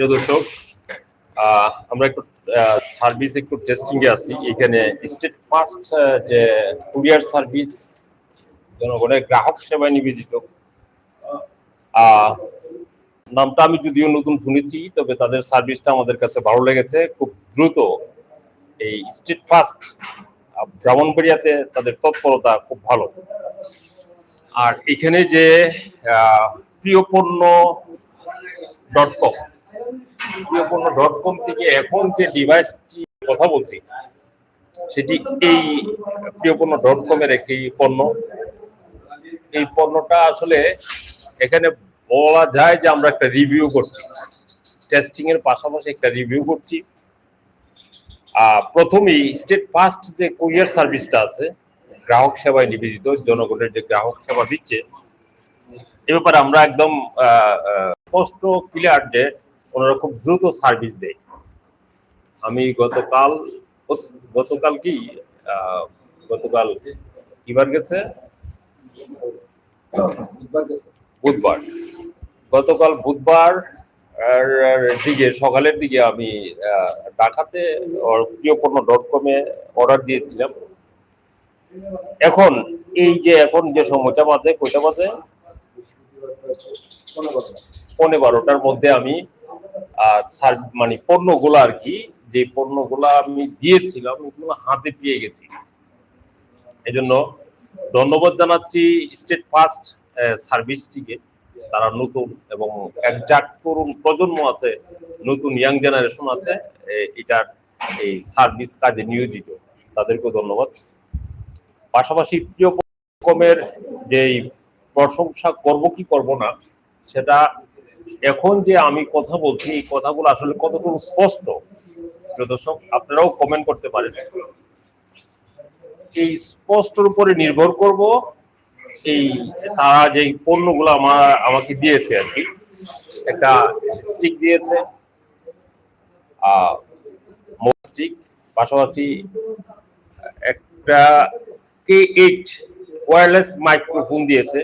প্রিয় দর্শক আমরা একটু সার্ভিস একটু টেস্টিং এ আছি। এখানে স্টেট ফার্স্ট যে কুরিয়ার সার্ভিস জনগণের গ্রাহক সেবায় নিবেদিত। নামটা আমি যদিও নতুন শুনেছি তবে তাদের সার্ভিসটা আমাদের কাছে ভালো লেগেছে। খুব দ্রুত এই স্টেট ফার্স্ট ব্রাহ্মণবাড়িয়াতে তাদের তৎপরতা খুব ভালো। আর এখানে যে আহ, প্রিয় পণ্য ডট কম প্রিয়পূর্ণ ডট কম থেকে এখন যে ডিভাইসটি কথা বলছি সেটি এই প্রিয়পূর্ণ ডট কমের একটি পণ্য। এই পণ্যটা আসলে এখানে বলা যায় যে আমরা একটা রিভিউ করছি। টেস্টিং এর পাশাপাশি একটা রিভিউ করছি। আহ, প্রথমেই স্টেট ফার্স্ট যে কুরিয়ার সার্ভিসটা আছে গ্রাহক সেবায় নিবেদিত জনগণের যে গ্রাহক সেবা দিচ্ছে এ ব্যাপারে আমরা একদম স্পষ্ট ক্লিয়ার যে ওনারা খুব দ্রুত সার্ভিস দেয়। আমি গতকাল গতকাল কি গতকাল কিবার গেছে? বুধবার গতকাল বুধবার দিকে সকালের দিকে আমি ঢাকাতে প্রিয়পণ্য ডট কমে অর্ডার দিয়েছিলাম। এখন এই যে এখন যে সময়টা বাজে কয়টা বাজে। পৌনে বারোটার মধ্যে আমি মানে পণ্যগুলো আর কি, যে পণ্যগুলো আমি দিয়েছিলাম, ওগুলো হাতে পেয়ে গেছি। এই জন্য ধন্যবাদ জানাচ্ছি স্টেট ফার্স্ট সার্ভিসটিকে, তারা নতুন এবং একজাক তরুণ প্রজন্ম আছে, নতুন ইয়াং জেনারেশন আছে এটার এই সার্ভিস কাজে নিয়োজিত। তাদেরকেও ধন্যবাদ। পাশাপাশি প্রিয় রকমের যে প্রশংসা করব কি করব না, সেটা এখন যে আমি কথা বলছি, এই কথাগুলো আসলে কতটুকু স্পষ্ট? দর্শক, আপনারাও কমেন্ট করতে পারেন। এই স্পষ্টর উপরে নির্ভর করব এই তারা যে পণ্যগুলো আমার, আমাকে দিয়েছে আর কি। একটা স্টিক দিয়েছে স্টিক পাশাপাশি একটা কে এইট ওয়্যারলেস মাইক্রোফোন দিয়েছে।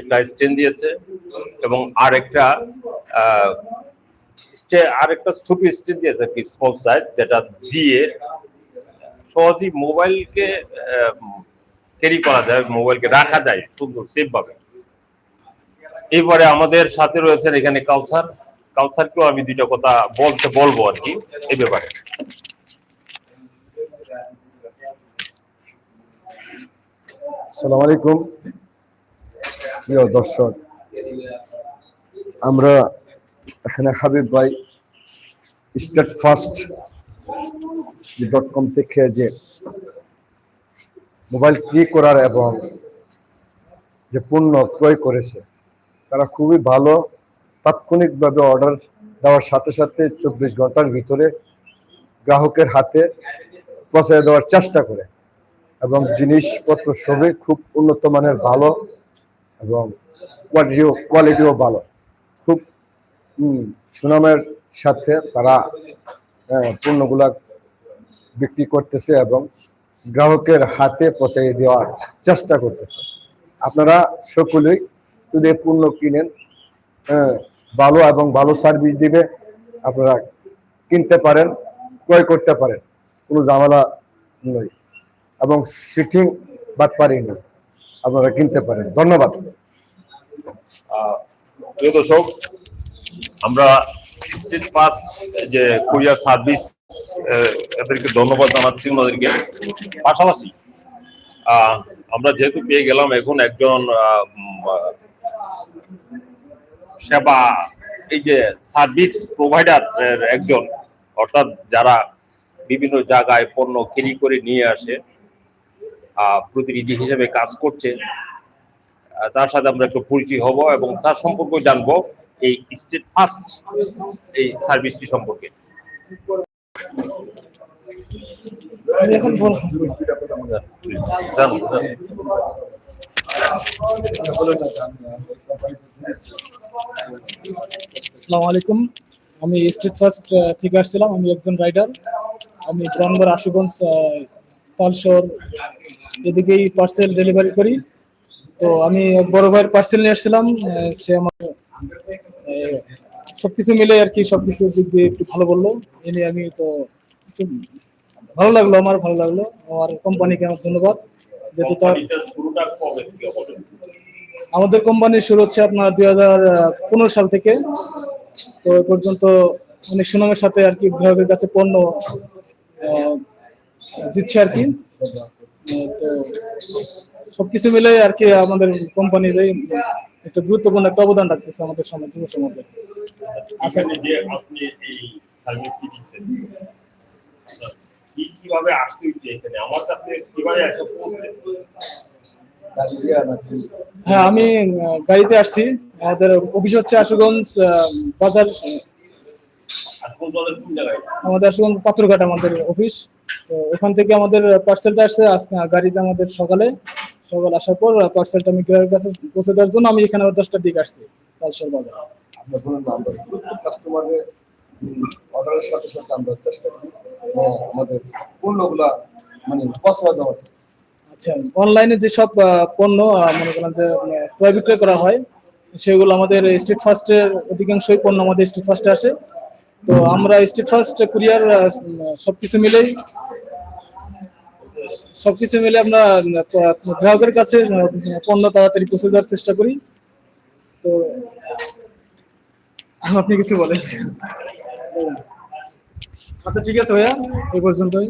একটা স্ট্যান্ড দিয়েছে এবং আর একটা আর একটা ছোট স্ট্যান্ড দিয়েছে স্মল সাইজ যেটা দিয়ে সহজেই মোবাইলকে ক্যারি করা যায়, মোবাইলকে রাখা যায় সুন্দর সেফ ভাবে। এবারে আমাদের সাথে রয়েছেন এখানে কাউসার। কাউসারকেও আমি দুইটা কথা বলতে, বলব আর কি এই ব্যাপারে। আসসালামু আলাইকুম। প্রিয় দর্শক, আমরা এখানে হাবিব ভাই স্টেট ফার্স্ট ডট কম থেকে যে মোবাইল ক্লিক করার এবং যে পণ্য ক্রয় করেছে, তারা খুবই ভালো, তাৎক্ষণিকভাবে অর্ডার দেওয়ার সাথে সাথে চব্বিশ ঘণ্টার ভিতরে গ্রাহকের হাতে পৌঁছে দেওয়ার চেষ্টা করে। এবং জিনিসপত্র সবই খুব উন্নত মানের, ভালো। এবং কোয়ালিটিও কোয়ালিটিও ভালো। খুব সুনামের সাথে তারা পণ্যগুলা বিক্রি করতেছে এবং গ্রাহকের হাতে পৌঁছে দেওয়ার চেষ্টা করতেছে। আপনারা সকলেই যদি পণ্য কিনেন ভালো এবং ভালো সার্ভিস দিবে, আপনারা কিনতে পারেন, ক্রয় করতে পারেন, কোনো ঝামেলা নয় এবং সিটিং বাটপারি নেই। আপনারা কিনতে পারেন। ধন্যবাদ। প্রিয় দর্শক, আমরা স্টেট ফার্স্ট যে কুরিয়ার সার্ভিস এদেরকে ধন্যবাদ জানাচ্ছি ওনাদেরকে। পাশাপাশি আমরা যেহেতু পেয়ে গেলাম এখন একজন সেবা, এই যে সার্ভিস প্রোভাইডার একজন, অর্থাৎ যারা বিভিন্ন জায়গায় পণ্য ক্যারি করে নিয়ে আসে প্রতিনিধি হিসেবে কাজ করছে। তার সাথে আমরা একটু পরিচয় হব এবং তার সম্পর্কে জানব এই স্টেট ফার্স্ট এই সার্ভিসটি সম্পর্কে। আসসালামু আলাইকুম। আমি স্টেট ফার্স্ট থেকে আসছিলাম। আমি একজন রাইডার আমি ব্রাহ্মণবাড় আশুগঞ্জ আহ, তালশোর এদিকেই পার্সেল ডেলিভারি করি। তো আমি বড় ভাইয়ের পার্সেল নিয়ে আসছিলাম আহ, সে আমার সবকিছু মিলে আর কি সবকিছু দিক দিয়ে একটু ভালো বলল। এ নিয়ে আমি তো খুব ভালো লাগল আমার ভালো লাগল। আমার কোম্পানিকে আমার ধন্যবাদ। যেহেতু তার আমাদের কোম্পানি শুরু হচ্ছে আপনার দুই হাজার পনেরো সাল থেকে। তো এ পর্যন্ত অনেক সুনামের সাথে আর কি গ্রাহকের কাছে পণ্য দিচ্ছে আর কি। সবকিছু মিলে আর কি আমাদের কোম্পানি একটা গুরুত্বপূর্ণ একটা অবদান রাখতেছে আমাদের সমাজ যুব সমাজে। আচ্ছা কীভাবে আসতে এখানে? আমার কাছে কীভাবে হ্যাঁ আমি গাড়িতে আসছি। আমাদের অফিস হচ্ছে আশুগঞ্জ বাজার আজকাল দলের কোন জায়গায় আমাদের আশুগঞ্জ পাত্রঘাট আমাদের অফিস তো ওখান থেকে আমাদের পার্সেলটা আসছে আজকে গাড়িতে আমাদের সকালে। সকাল আসার পর পার্সেলটা আমি গ্রাহকের কাছে পৌঁছে দেওয়ার জন্য আমি এখানে দশটার দিকে আসছি তালসর বাজার। আপনার বলুন না আমরা কাস্টমারের অর্ডারের সাথে সাথে আমরা চেষ্টা করি হ্যাঁ, আমাদের পণ্যগুলা মানে দেওয়ার। আচ্ছা অনলাইনে যেসব পণ্য মনে করেন যে ক্রয় বিক্রয় করা হয় সেগুলো আমাদের স্ট্রিট ফার্স্টের অধিকাংশই পণ্য আমাদের স্ট্রিট ফার্স্টে আসে। তো আমরা স্ট্রিট ফার্স্ট কুরিয়ার সবকিছু মিলেই, সবকিছু মিলে আমরা গ্রাহকের কাছে পণ্য তাড়াতাড়ি পৌঁছে দেওয়ার চেষ্টা করি। তো আপনি কিছু বলেন। আচ্ছা ঠিক আছে ভাইয়া, এই পর্যন্তই।